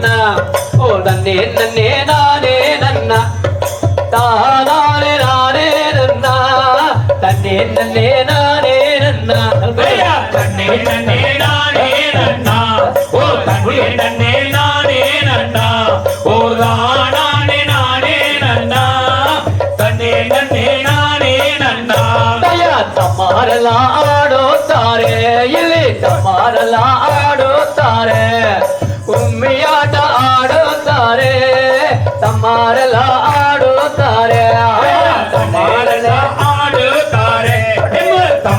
ನನ್ನ ಓ ನನ್ನೇ ನನ್ನೇ ನಾನೇ ನನ್ನ ತಾನೇ ನಾನೇ ನನ್ನ ನನ್ನೇ ನನ್ನೇ ನಾನೇ ನನ್ನ ನನ್ನೇ ನನ್ನೇ ನಾನೇ ನನ್ನ ಓ ತನ್ನೇ ನನ್ನೇ ನಾನೇ ನನ್ನ ಓ ನಾನೇ ನಾನೇ ನನ್ನ ತನ್ನೇ ನನ್ನೇ ನಾನೇ ನನ್ನ ದಯ ತಮಾರಲ ಆಡೋತ್ತಾರೆ ಇಲ್ಲಿ ತಮಾರಲ ಆಡೋತ್ತಾರೆ ಮಾಡಲ ಆಡುತ್ತಾರೆ ಮಾಡಲ ಆಡುತ್ತಾರೆ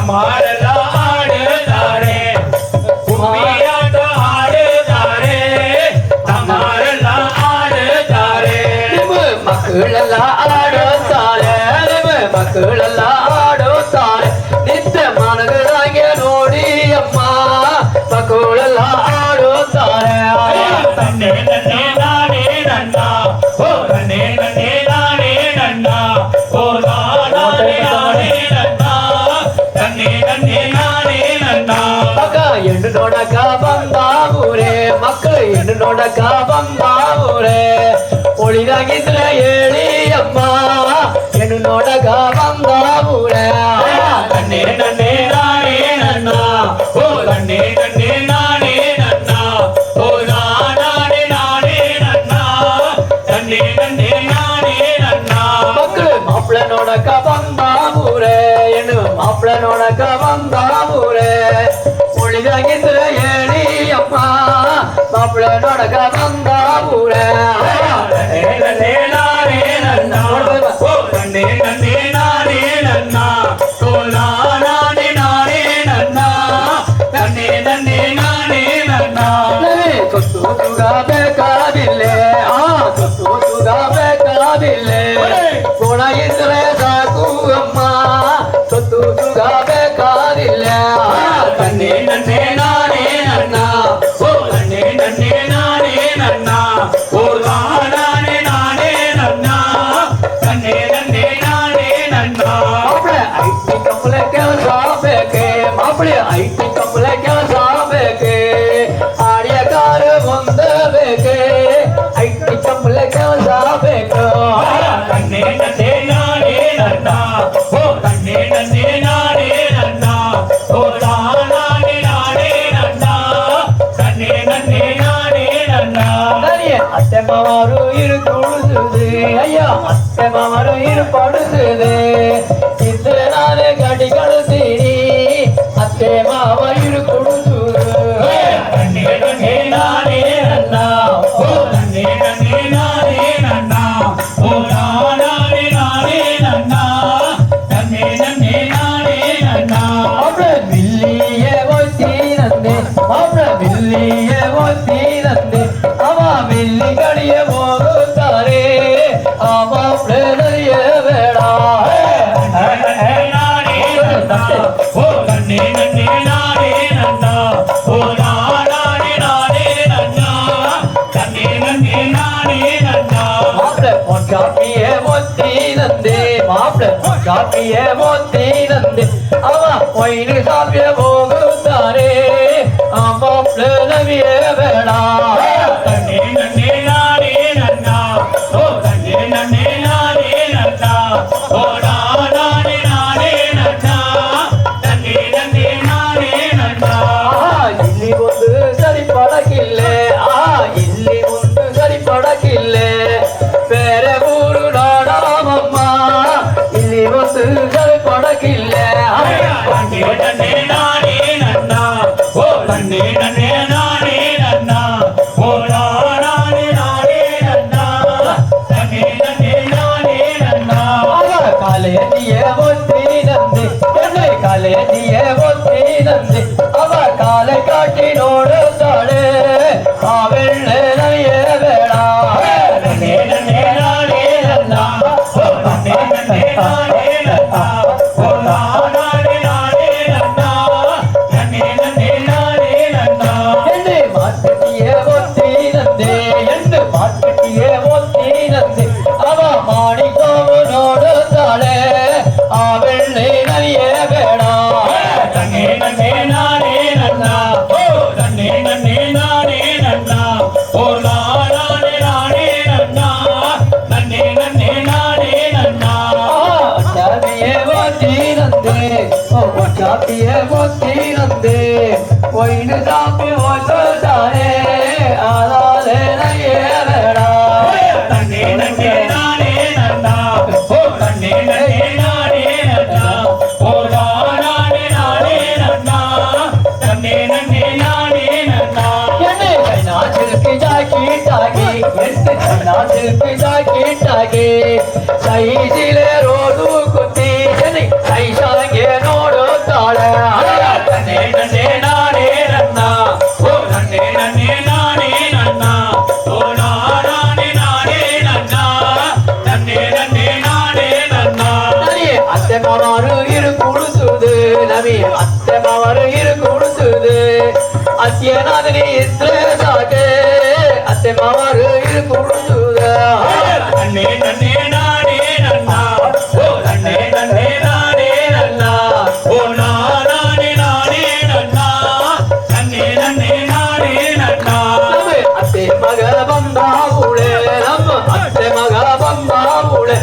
ಮಾಡಲ ಆಡುತ್ತಾರೆ ಕುಮಾರನ ಆಡುತ್ತಾರೆ ತಮಾರನ ಆಡುತ್ತಾರೆ ಮಕ್ಕಳೆಲ್ಲ ಆಡುತ್ತಾರೆ ಮಕ್ಕಳೆಲ್ಲ ಬಾವುರೆ ಮಕ್ಕಳು ಹೆಣ್ಣು ನೋಡಕ ಬಂಬಾವುರೆ ಒಳಿದಾಗಿದ್ರೆ ಹೇಳಿ ಅಮ್ಮ ಹೆಣ್ಣು ನೋಡಕ ಬಂಬಾವುರೆ ನನ್ನೇ ನನ್ನೇ ನಾನೇ ನನ್ನ ಓ ನನ್ನೇ ನನ್ನೇ ನಾನೇ ನನ್ನ ಓ ನಾನೇ ನಾನೇ ನನ್ನ ನನ್ನೇ ನನ್ನೇ ನಾನೇ ನನ್ನ ಮಕ್ಕಳು ಮಾಪ್ಳ ನೋಡಕ ಬಂಬಾವುರೆ ಹೆಣ್ಣು ಮಾಪ್ಳ ನೋಡಕ ಬಂದ மாப்பிள்ள நடக்க வந்தா ஊரே ಮಾವರು ಇರು ಪಡಿಸುದೆ ಇದ್ರೆ ನಾನೇ ಗಾಡಿ ಕಳಿಸ್ತೀನಿ ಅತ್ತೆ ಮಾವ சாப்பிய பொண்டாட்டியே ஒத்தினந்தே அவ பொயினு சாப்பிய போகுத்தாரே నన్నే నానే నన్నా ఓ నన్నే నన్నే నానే నన్నా ఓ నానే నానే నన్నా నన్నే నన్నే నానే నన్నా కాలే దియే ఒత్తి నంది నన్నే కాలే దియే ఒత్తి నంది అవ కాలే కాటి சாப்பிய கொத்தி வந்து ஒயினு சாப்பி ஒன்று தானே அதாலே நையே வேடா நன்னே நன்னே நானே நன்னா ஓ நன்னே சைஜிலே அவர் இரு கொடுத்துது. அசியநாதனி இஸ்லாக அத்தை மாவாரு இரு கொடுத்துது. அண்ணே நன்னே நானே நன்னா. ஓ நன்னே நன்னே நானே நன்னா. ஓ நானே நானே நன்னா. நன்னே நன்னே நானே நன்னா. அத்தை மக பந்தா புழே நம்ம அத்தை மக பந்தா புழே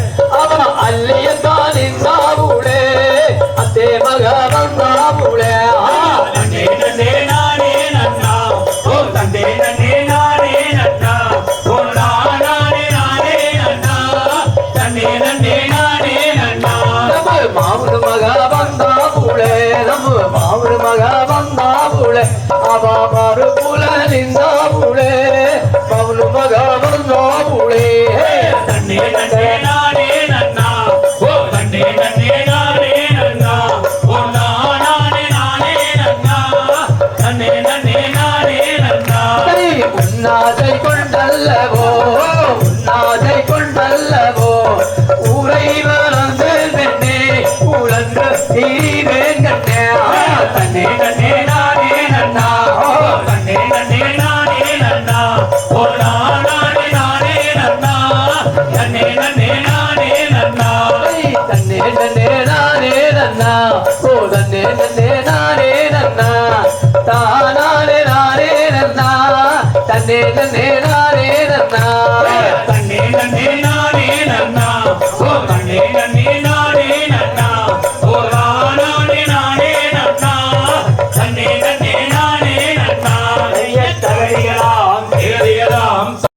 నన్నే నారే నన్నా నన్నే నన్నే నారే నన్నా